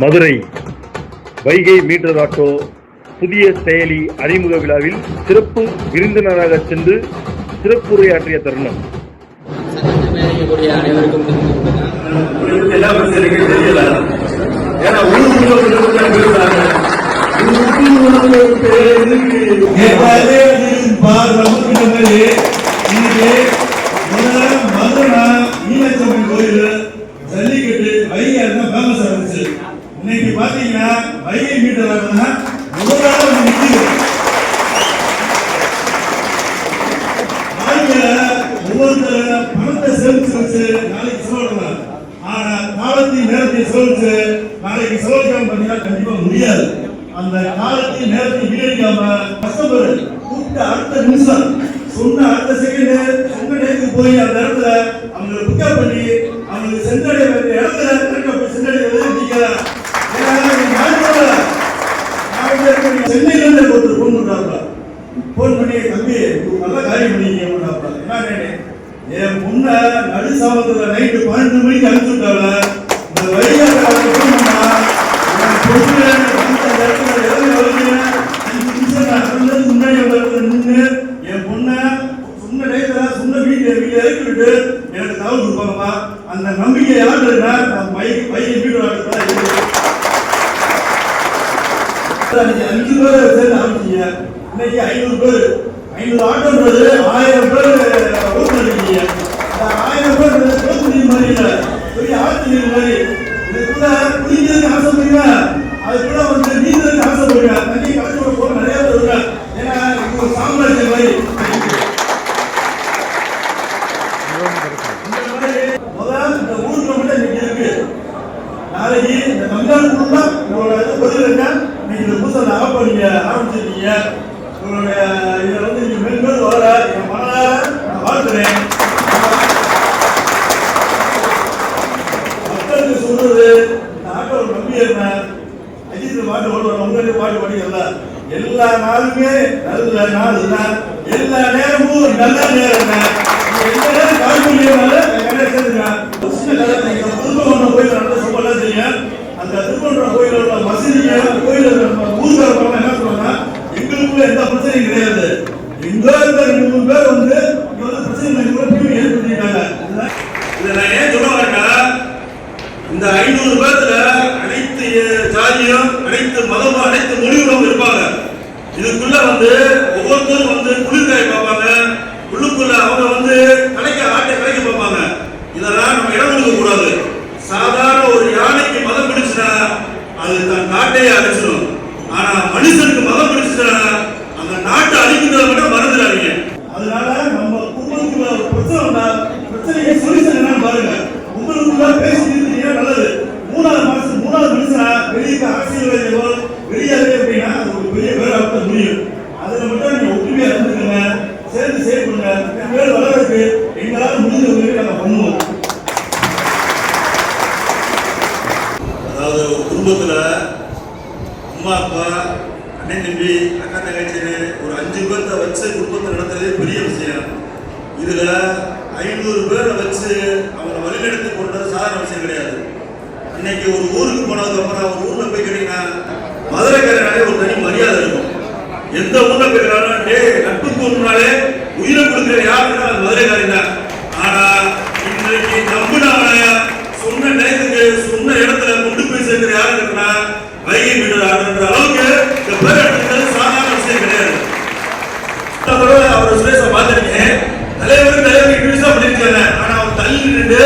Madurai Vaigai meter auto புதிய செயலி அறிமுக விழாவில் சிறப்பு விருந்தினராக சென்று சிறப்புரையாற்றிய தருணம். ஜல்லிக்கட்டு வைகை ஃபேமஸ் ஆகிடுச்சு இன்னைக்கு பாத்தீங்கன்னா வைகை மீட்டர் ஆகுதுன்னா முதலாக வந்து பணத்தை சேமிச்சு வச்சு நாளைக்கு செலவிடலாம் ஆனா காலத்தையும் நேரத்தை செலவிச்சு நாளைக்கு செலவழிக்காம பார்த்தீங்கன்னா கண்டிப்பா முடியாது. அந்த காலத்தையும் நேரத்தையும் வீணடிக்காம கஷ்டப்படு. கூப்பிட்டு அடுத்த நிமிஷம் சொன்ன அடுத்த செகண்ட் சொன்ன நேரத்துக்கு போய் அந்த இடத்துல அவங்களை பிக்கப் பண்ணி அவங்களுக்கு சென்றடைய வேண்டிய இடத்துல கரெக்டா போய் சென்றடைவது நீங்க ஏன்னா நீங்க யாரும் சொல்லல. நான் சென்னையிலிருந்து ஒருத்தர் ஃபோன் பண்றாங்க ஃபோன் பண்ணி தம்பி நல்ல காரியம் பண்ணீங்க அப்படின்னாப்புல. என்னன்னு என் பொண்ணை நடு சாமத்துல நைட்டு பன்னெண்டு மணிக்கு அனுப்பிச்சு இந்த வழியாக நான் முன்னாடி இடத்துல நின்று என் பொண்ணை சொன்ன நேரத்துல சொன்ன வீட்டுல வீட்டுல இறக்கி விட்டு எனக்கு தகவல் கொடுப்பாங்கப்பா அந்த நம்பிக்கை யாருன்னா பையன் வீடு ஆடுறதா அன்னைக்கு அஞ்சு பேர் சேர்ந்து ஆரம்பிச்சீங்க இன்னைக்கு ஐநூறு பேர். ஐநூறு ஆட்டோன்றது ஆயிரம் பேர் ஓட்டுநர் இருக்கீங்க ஆயிரம் பேர் மாதிரி இல்ல. பெரிய ஆட்சியர் மாதிரி. இதுக்குள்ள குடிக்கிறதுக்கு ஆசைப்படுங்க அதுக்குள்ள வந்து நீந்ததுக்கு ஆசைப்படுங்க தண்ணி கலந்து போக நிறைய வருங்க ஏன்னா இது ஒரு சாம்ராஜ்யம் மாதிரி. இந்த இந்த ஊருக்கு மட்டும் இன்னைக்கு இருக்கு. நாளைக்கு இந்த தமிழ்நாட்டுக்குள்ள உங்களோட இது என்ன நீங்க இந்த புதுசா ஆப் பண்ணீங்க ஆரம்பிச்சிருக்கீங்க. உங்களுடைய இதை வந்து நீங்க மேற்கொண்டு வர என் மனதார நான் வாழ்த்துறேன். மக்களுக்கு சொல்றது நாட்டில் ஒரு நம்பி என்ன? அஜித் பாட்டு ஓடுவாங்க உங்களுக்கு பாட்டு படிக்கல. எல்லா நாளுமே நல்ல நாள் தான் எல்லா நேரமும் நல்ல நேரம் தான் எந்த நேரம் கால் பண்ணியனால கடை சேர்ந்துக்கலாம் சின்ன கதை நீங்க திருப்பவனம் கோயில் நடந்த சம்பளம் தெரியும் அந்த திருப்பவனம் கோயில உள்ள மசூதிங்க கோயில ஊர்காரங்க என்ன சொல்றாங்க பிரச்சனை கிடையாது. எங்க இருக்கிற மூணு பேர் வந்து பிரச்சனை கூட இதை நான் ஏன் சொல்ல வரேன்னா இந்த ஐநூறு பேர்த்துல அனைத்து ஜாதியும் அனைத்து மதமும் அனைத்து மொழிகளும் இருப்பாங்க. இதுக்குள்ள வந்து ஒவ்வொருத்தரும் வந்து குளிர்காய பார்ப்பாங்க. உள்ளுக்குள்ள அவங்க வந்து கலைக்க ஆட்டை கலைக்க பார்ப்பாங்க. இதெல்லாம் நம்ம இடம் கொடுக்க கூடாது சாதாரண ஒரு யானைக்கு மதம் பிடிச்சுனா அது தன் நாட்டையே அழிச்சிடும் செயல்படுங்க ரெண்டு பேர் வளர்றதுக்கு எங்களால் முடிஞ்ச உதவி நாங்கள் பண்ணுவோம் அதாவது ஒரு குடும்பத்தில் அம்மா அப்பா அண்ணன் தம்பி அக்கா தங்கச்சின்னு ஒரு அஞ்சு பேர்த்த வச்சு குடும்பத்தை நடத்துறதே பெரிய விஷயம். இதுல ஐநூறு பேரை வச்சு அவங்களை வழிநடத்தி கொண்டது சாதாரண விஷயம் கிடையாது. அன்னைக்கு ஒரு ஊருக்கு போனதுக்கு அப்புறம் ஒரு ஊர்ல போய் கேட்டீங்கன்னா மதுரைக்காரனாலே ஒரு தனி மரியாதை இருக்கும். எந்த ஊர்ல போய் கேட்டாலும் டே நட்புக்கு ஒன்றுனாலே கொடுக்கிற யாருன்னா அது மதுரைக்காரன் தான். ஆனா இன்றைக்கு நம்பினவன சொன்ன நேரத்துக்கு சொன்ன இடத்துல கொண்டு போய் சேர்க்கிற யாருன்னா வைகை மீட்டர் ஆடுன்ற அளவுக்கு இந்த பேர் எடுத்துக்கிறது சாதாரண விஷயம் கிடையாது. இந்த தடவை அவர் சுரேஷை பார்த்திருக்கேன். தலைவருக்கு தலைவர் இன்ட்ரடியூஸா பண்ணிருக்காங்க. ஆனா அவர் தள்ளி நின்று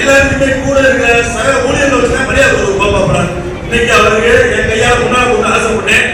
எல்லாருக்குமே கூட இருக்கிற சக ஊழியர்கள் வச்சு மரியாதை ஒரு பாப்பா படம் இன்னைக்கு அவருக்கு என் கையால முன்னாடி ஆசைப்பட்டேன்.